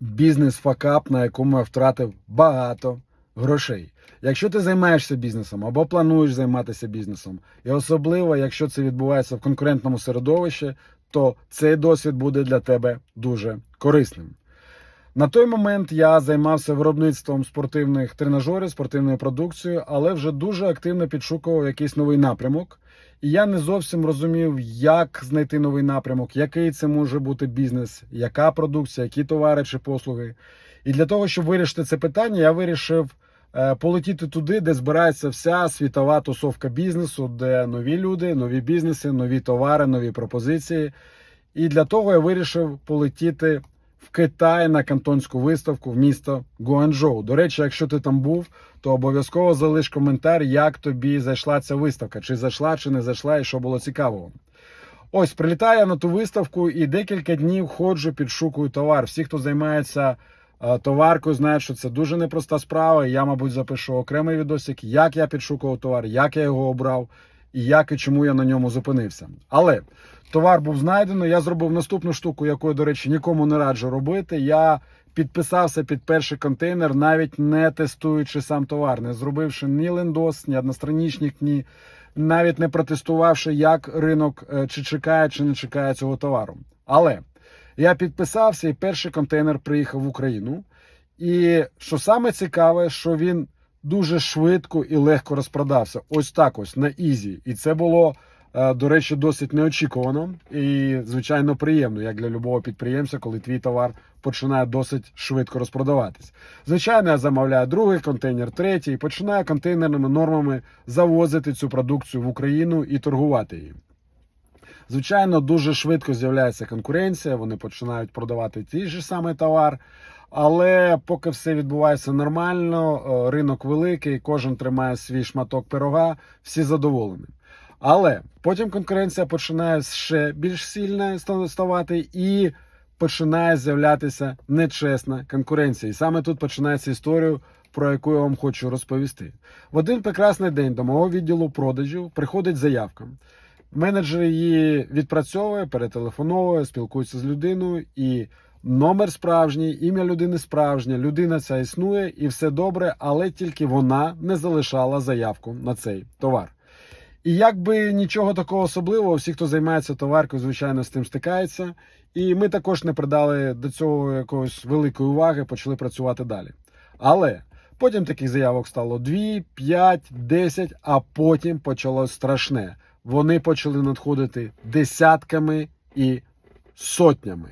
бізнес-факап, на якому я втратив багато грошей. Якщо ти займаєшся бізнесом або плануєш займатися бізнесом, і особливо, якщо це відбувається в конкурентному середовищі, то цей досвід буде для тебе дуже корисним. На той момент я займався виробництвом спортивних тренажерів, спортивною продукцією, але вже дуже активно підшукував якийсь новий напрямок. І я не зовсім розумів, як знайти новий напрямок, який це може бути бізнес, яка продукція, які товари чи послуги. І для того, щоб вирішити це питання, я вирішив е, полетіти туди, де збирається вся світова тусовка бізнесу, де нові люди, нові бізнеси, нові товари, нові пропозиції. І для того я вирішив полетіти в Китай на кантонську виставку в місто Гуанчжоу. До речі, якщо ти там був, то обов'язково залиш коментар, як тобі зайшла ця виставка, чи зайшла, чи не зайшла, і що було цікавого. Ось прилітаю на ту виставку і декілька днів ходжу, підшукую товар. Всі, хто займається е, товаркою, знають, що це дуже непроста справа. Я, мабуть, запишу окремий відосик, як я підшукував товар, як я його обрав, і як і чому я на ньому зупинився. Але товар був знайдено. Я зробив наступну штуку, яку, до речі, нікому не раджу робити. Я підписався під перший контейнер, навіть не тестуючи сам товар, не зробивши ні лендос, ні одностраничник, ні навіть не протестувавши, як ринок е, чи чекає, чи не чекає цього товару. Але я підписався, і перший контейнер приїхав в Україну. І що саме цікаве, що він дуже швидко і легко розпродався. Ось так, ось на ізі. І це було, е, до речі, досить неочікувано і, звичайно, приємно, як для любого підприємця, коли твій товар починає досить швидко розпродаватись. Звичайно, я замовляю другий контейнер, третій, і починаю контейнерними нормами завозити цю продукцію в Україну і торгувати її. Звичайно, дуже швидко з'являється конкуренція, вони починають продавати ті ж самий товар. Але поки все відбувається нормально, ринок великий, кожен тримає свій шматок пирога, всі задоволені. Але потім конкуренція починає ще більш сильно ставати і починає з'являтися нечесна конкуренція. І саме тут починається історію, про яку я вам хочу розповісти. В один прекрасний день до мого відділу продажів приходить заявка. Менеджер її відпрацьовує, перетелефоновує, спілкується з людиною, і номер справжній, ім'я людини справжнє, людина ця існує і все добре, але тільки вона не залишала заявку на цей товар. І якби нічого такого особливого, всі, хто займається товаркою, звичайно, з тим стикається. І ми також не придали до цього якоїсь великої уваги, почали працювати далі. Але потім таких заявок стало 2, 5, 10, а потім почалось страшне. Вони почали надходити десятками і сотнями.